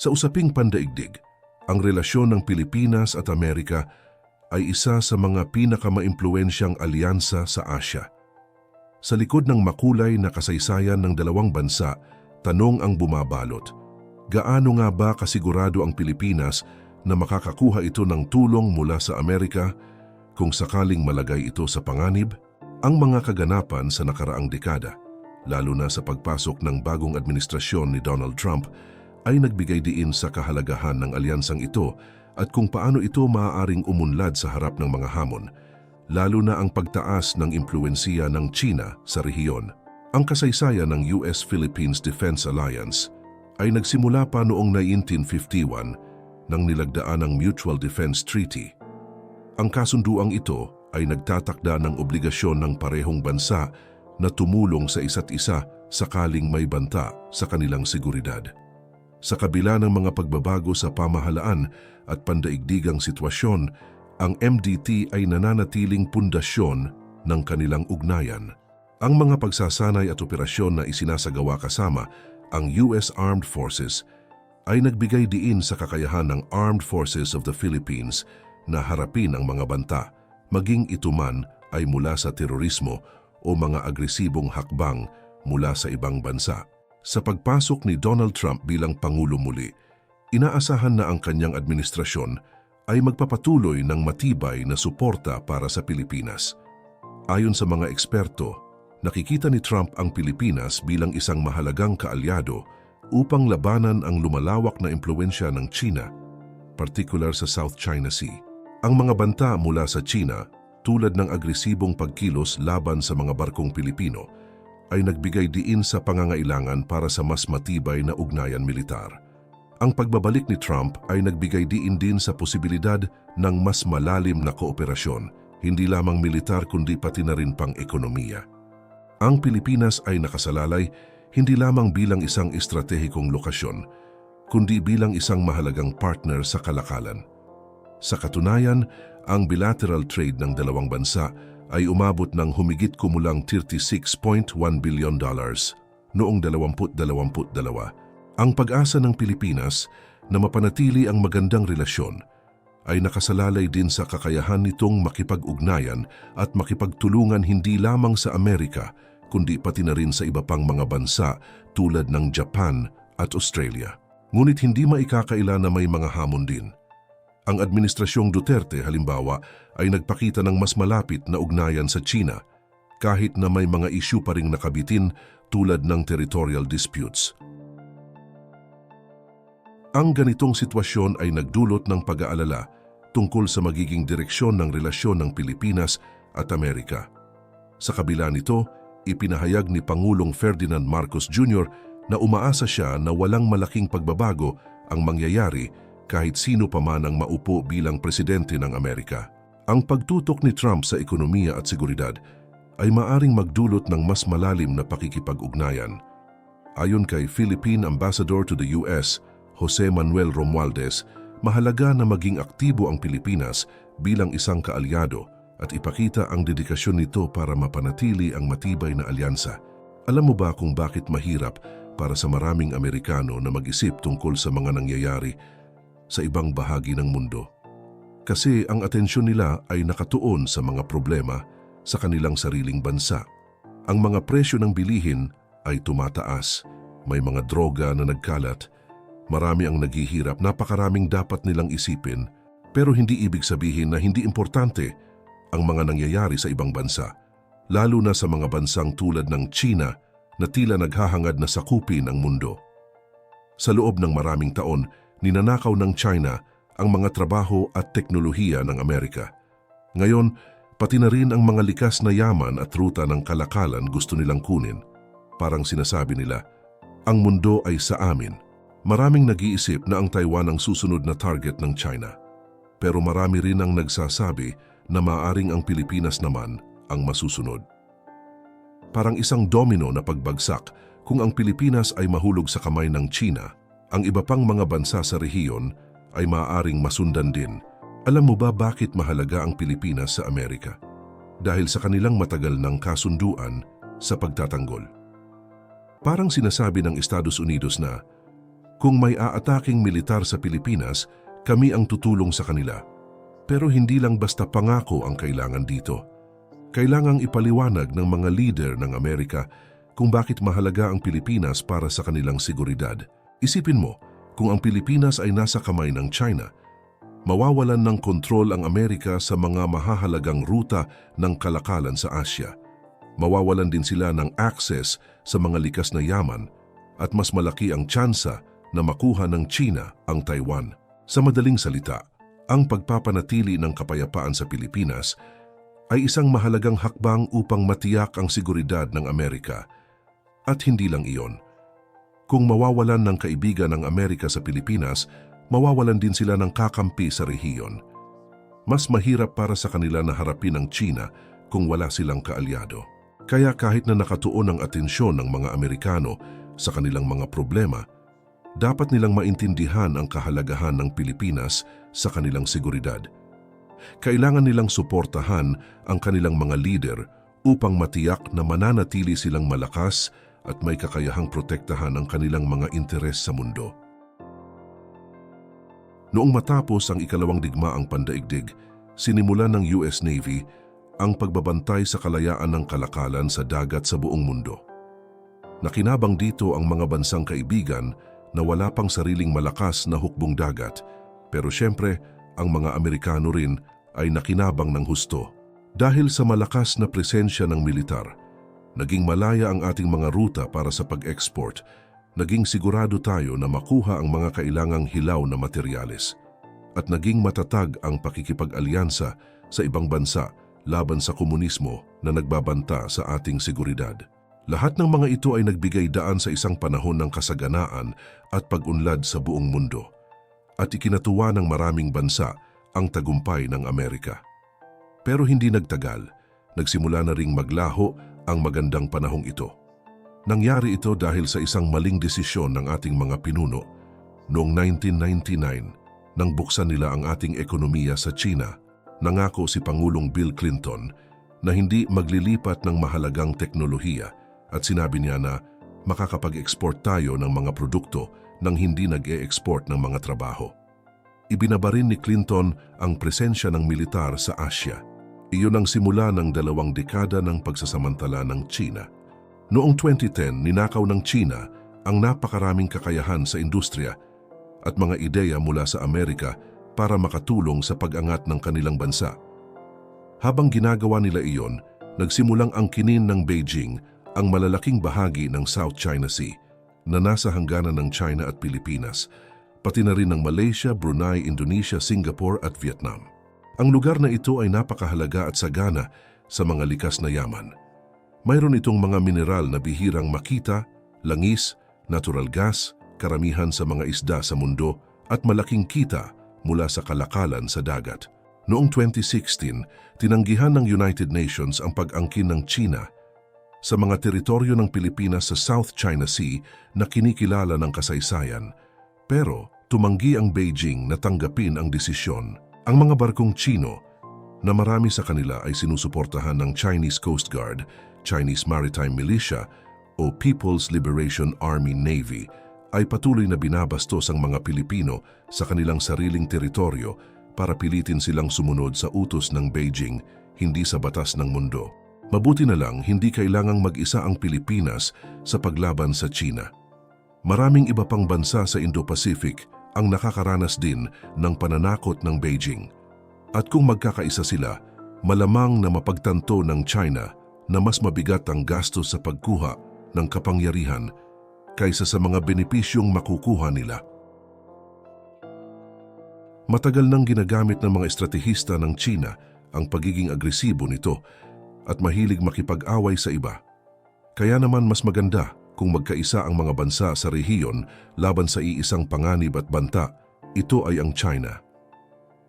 Sa usaping pandaigdig, ang relasyon ng Pilipinas at Amerika ay isa sa mga pinakamaimpluensyang alyansa sa Asya. Sa likod ng makulay na kasaysayan ng dalawang bansa, tanong ang bumabalot. Gaano nga ba kasigurado ang Pilipinas na makakakuha ito ng tulong mula sa Amerika kung sakaling malagay ito sa panganib? Ang mga kaganapan sa nakaraang dekada, lalo na sa pagpasok ng bagong administrasyon ni Donald Trump, ay nagbigay diin sa kahalagahan ng alyansang ito at kung paano ito maaaring umunlad sa harap ng mga hamon, lalo na ang pagtaas ng impluensiya ng China sa rehiyon. Ang kasaysayan ng US-Philippines Defense Alliance ay nagsimula pa noong 1951 nang nilagdaan ang Mutual Defense Treaty. Ang kasunduang ito ay nagtatakda ng obligasyon ng parehong bansa na tumulong sa isa't isa sakaling may banta sa kanilang seguridad. Sa kabila ng mga pagbabago sa pamahalaan at pandaigdigang sitwasyon, ang MDT ay nananatiling pundasyon ng kanilang ugnayan. Ang mga pagsasanay at operasyon na isinasagawa kasama ang US Armed Forces ay nagbigay diin sa kakayahan ng Armed Forces of the Philippines na harapin ang mga banta maging ito man ay mula sa terorismo o mga agresibong hakbang mula sa ibang bansa. Sa pagpasok ni Donald Trump bilang Pangulo muli, inaasahan na ang kanyang administrasyon ay magpapatuloy ng matibay na suporta para sa Pilipinas. Ayon sa mga eksperto, nakikita ni Trump ang Pilipinas bilang isang mahalagang kaalyado upang labanan ang lumalawak na impluensya ng China, particular sa South China Sea. Ang mga banta mula sa China, tulad ng agresibong pagkilos laban sa mga barkong Pilipino, ay nagbigay diin sa pangangailangan para sa mas matibay na ugnayan militar. Ang pagbabalik ni Trump ay nagbigay diin din sa posibilidad ng mas malalim na kooperasyon, hindi lamang militar kundi pati na rin pang ekonomiya. Ang Pilipinas ay nakasalalay hindi lamang bilang isang estratehikong lokasyon, kundi bilang isang mahalagang partner sa kalakalan. Sa katunayan, ang bilateral trade ng dalawang bansa ay umabot ng humigit kumulang 36.1 billion dollars noong 2022. Ang pag-asa ng Pilipinas na mapanatili ang magandang relasyon ay nakasalalay din sa kakayahan nitong makipag-ugnayan at makipagtulungan hindi lamang sa Amerika kundi pati na rin sa iba pang mga bansa tulad ng Japan at Australia. Ngunit hindi maikakaila na may mga hamon din. Ang Administrasyong Duterte halimbawa ay nagpakita ng mas malapit na ugnayan sa China kahit na may mga isyu pa ring nakabitin tulad ng territorial disputes. Ang ganitong sitwasyon ay nagdulot ng pag-aalala tungkol sa magiging direksyon ng relasyon ng Pilipinas at Amerika. Sa kabila nito, ipinahayag ni Pangulong Ferdinand Marcos Jr. na umaasa siya na walang malaking pagbabago ang mangyayari kahit sino pa man ang maupo bilang presidente ng Amerika. Ang pagtutok ni Trump sa ekonomiya at seguridad ay maaring magdulot ng mas malalim na pakikipag-ugnayan. Ayon kay Philippine Ambassador to the US, Jose Manuel Romualdez, mahalaga na maging aktibo ang Pilipinas bilang isang kaalyado at ipakita ang dedikasyon nito para mapanatili ang matibay na alyansa. Alam mo ba kung bakit mahirap para sa maraming Amerikano na mag-isip tungkol sa mga nangyayari sa ibang bahagi ng mundo. Kasi ang atensyon nila ay nakatuon sa mga problema sa kanilang sariling bansa. Ang mga presyo ng bilihin ay tumataas, may mga droga na nagkalat, marami ang naghihirap, napakaraming dapat nilang isipin, pero hindi ibig sabihin na hindi importante ang mga nangyayari sa ibang bansa, lalo na sa mga bansang tulad ng China na tila naghahangad na sakupin ang mundo. Sa loob ng maraming taon, ninanakaw ng China ang mga trabaho at teknolohiya ng Amerika. Ngayon, pati na rin ang mga likas na yaman at ruta ng kalakalan gusto nilang kunin. Parang sinasabi nila, ang mundo ay sa amin. Maraming nag-iisip na ang Taiwan ang susunod na target ng China. Pero marami rin ang nagsasabi na maaring ang Pilipinas naman ang masusunod. Parang isang domino na pagbagsak kung ang Pilipinas ay mahulog sa kamay ng China ang iba pang mga bansa sa rehiyon ay maaaring masundan din. Alam mo ba bakit mahalaga ang Pilipinas sa Amerika? Dahil sa kanilang matagal ng kasunduan sa pagtatanggol. Parang sinasabi ng Estados Unidos na, Kung may aataking militar sa Pilipinas, kami ang tutulong sa kanila. Pero hindi lang basta pangako ang kailangan dito. Kailangang ipaliwanag ng mga leader ng Amerika kung bakit mahalaga ang Pilipinas para sa kanilang seguridad. Isipin mo, kung ang Pilipinas ay nasa kamay ng China, mawawalan ng kontrol ang Amerika sa mga mahahalagang ruta ng kalakalan sa Asya. Mawawalan din sila ng access sa mga likas na yaman at mas malaki ang tsansa na makuha ng China ang Taiwan. Sa madaling salita, ang pagpapanatili ng kapayapaan sa Pilipinas ay isang mahalagang hakbang upang matiyak ang seguridad ng Amerika. At hindi lang iyon. Kung mawawalan ng kaibigan ng Amerika sa Pilipinas, mawawalan din sila ng kakampi sa rehiyon. Mas mahirap para sa kanila na harapin ang China kung wala silang kaalyado. Kaya kahit na nakatuon ang atensyon ng mga Amerikano sa kanilang mga problema, dapat nilang maintindihan ang kahalagahan ng Pilipinas sa kanilang seguridad. Kailangan nilang suportahan ang kanilang mga leader upang matiyak na mananatili silang malakas at may kakayahang protektahan ang kanilang mga interes sa mundo. Noong matapos ang ikalawang digmaang pandaigdig, sinimulan ng US Navy ang pagbabantay sa kalayaan ng kalakalan sa dagat sa buong mundo. Nakinabang dito ang mga bansang kaibigan na wala pang sariling malakas na hukbong dagat, pero siyempre ang mga Amerikano rin ay nakinabang ng husto. Dahil sa malakas na presensya ng militar, naging malaya ang ating mga ruta para sa pag-export, naging sigurado tayo na makuha ang mga kailangang hilaw na materyales. At naging matatag ang pakikipag-alyansa sa ibang bansa laban sa komunismo na nagbabanta sa ating seguridad. Lahat ng mga ito ay nagbigay daan sa isang panahon ng kasaganaan at pag-unlad sa buong mundo. At ikinatuwa ng maraming bansa ang tagumpay ng Amerika. Pero hindi nagtagal, nagsimula na ring maglaho ang magandang panahong ito. Nangyari ito dahil sa isang maling desisyon ng ating mga pinuno noong 1999 nang buksan nila ang ating ekonomiya sa China. Nangako si Pangulong Bill Clinton na hindi maglilipat ng mahalagang teknolohiya at sinabi niya na makakapag-export tayo ng mga produkto nang hindi nag-e-export ng mga trabaho. Ibinabarin ni Clinton ang presensya ng militar sa Asya. Iyon ang simula ng dalawang dekada ng pagsasamantala ng China. Noong 2010, ninakaw ng China ang napakaraming kakayahan sa industriya at mga ideya mula sa Amerika para makatulong sa pag-angat ng kanilang bansa. Habang ginagawa nila iyon, nagsimulang angkinin ng Beijing ang malalaking bahagi ng South China Sea na nasa hangganan ng China at Pilipinas, pati na rin ng Malaysia, Brunei, Indonesia, Singapore at Vietnam. Ang lugar na ito ay napakahalaga at sagana sa mga likas na yaman. Mayroon itong mga mineral na bihirang makita, langis, natural gas, karamihan sa mga isda sa mundo at malaking kita mula sa kalakalan sa dagat. Noong 2016, tinanggihan ng United Nations ang pag-angkin ng China sa mga teritoryo ng Pilipinas sa South China Sea na kinikilala ng kasaysayan. Pero tumanggi ang Beijing na tanggapin ang desisyon ang mga barkong Chino na marami sa kanila ay sinusuportahan ng Chinese Coast Guard, Chinese Maritime Militia o People's Liberation Army Navy ay patuloy na binabastos ang mga Pilipino sa kanilang sariling teritoryo para pilitin silang sumunod sa utos ng Beijing, hindi sa batas ng mundo. Mabuti na lang hindi kailangang mag-isa ang Pilipinas sa paglaban sa China. Maraming iba pang bansa sa Indo-Pacific ang nakakaranas din ng pananakot ng Beijing. At kung magkakaisa sila, malamang na mapagtanto ng China na mas mabigat ang gastos sa pagkuha ng kapangyarihan kaysa sa mga benepisyong makukuha nila. Matagal nang ginagamit ng mga estratehista ng China ang pagiging agresibo nito at mahilig makipag-away sa iba. Kaya naman mas maganda kung magkaisa ang mga bansa sa rehiyon laban sa iisang panganib at banta, ito ay ang China.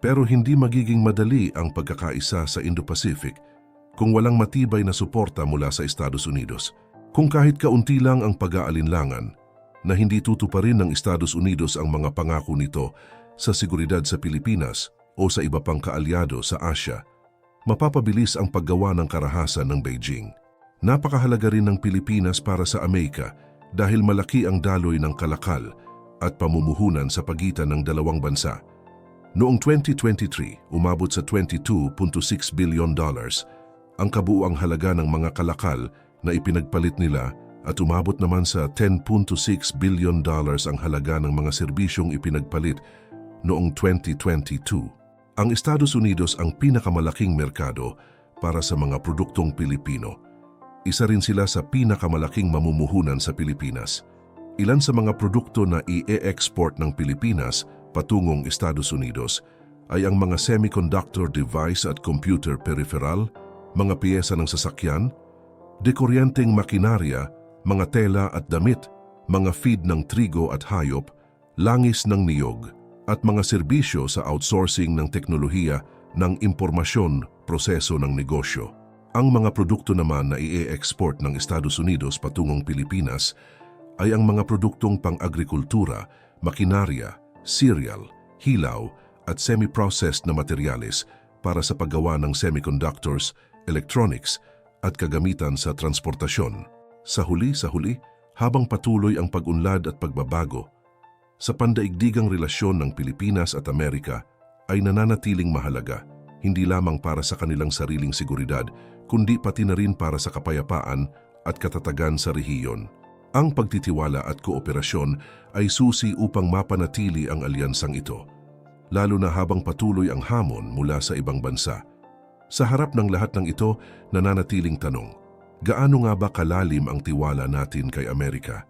Pero hindi magiging madali ang pagkakaisa sa Indo-Pacific kung walang matibay na suporta mula sa Estados Unidos. Kung kahit kaunti lang ang pag-aalinlangan na hindi tutuparin ng Estados Unidos ang mga pangako nito sa seguridad sa Pilipinas o sa iba pang kaalyado sa Asya, mapapabilis ang paggawa ng karahasan ng Beijing. Napakahalaga rin ng Pilipinas para sa Amerika dahil malaki ang daloy ng kalakal at pamumuhunan sa pagitan ng dalawang bansa. Noong 2023, umabot sa 22.6 billion dollars ang kabuuang halaga ng mga kalakal na ipinagpalit nila at umabot naman sa 10.6 billion dollars ang halaga ng mga serbisyong ipinagpalit noong 2022. Ang Estados Unidos ang pinakamalaking merkado para sa mga produktong Pilipino. Isa rin sila sa pinakamalaking mamumuhunan sa Pilipinas. Ilan sa mga produkto na i-export ng Pilipinas patungong Estados Unidos ay ang mga semiconductor device at computer peripheral, mga piyesa ng sasakyan, dekoryenteng makinarya, mga tela at damit, mga feed ng trigo at hayop, langis ng niyog, at mga serbisyo sa outsourcing ng teknolohiya ng impormasyon, proseso ng negosyo. Ang mga produkto naman na i-export ng Estados Unidos patungong Pilipinas ay ang mga produktong pang-agrikultura, makinarya, cereal, hilaw at semi-processed na materyales para sa paggawa ng semiconductors, electronics at kagamitan sa transportasyon. Sa huli sa huli, habang patuloy ang pag-unlad at pagbabago, sa pandaigdigang relasyon ng Pilipinas at Amerika ay nananatiling mahalaga, hindi lamang para sa kanilang sariling seguridad, kundi pati na rin para sa kapayapaan at katatagan sa rehiyon. Ang pagtitiwala at kooperasyon ay susi upang mapanatili ang alyansang ito, lalo na habang patuloy ang hamon mula sa ibang bansa. Sa harap ng lahat ng ito, nananatiling tanong, gaano nga ba kalalim ang tiwala natin kay Amerika?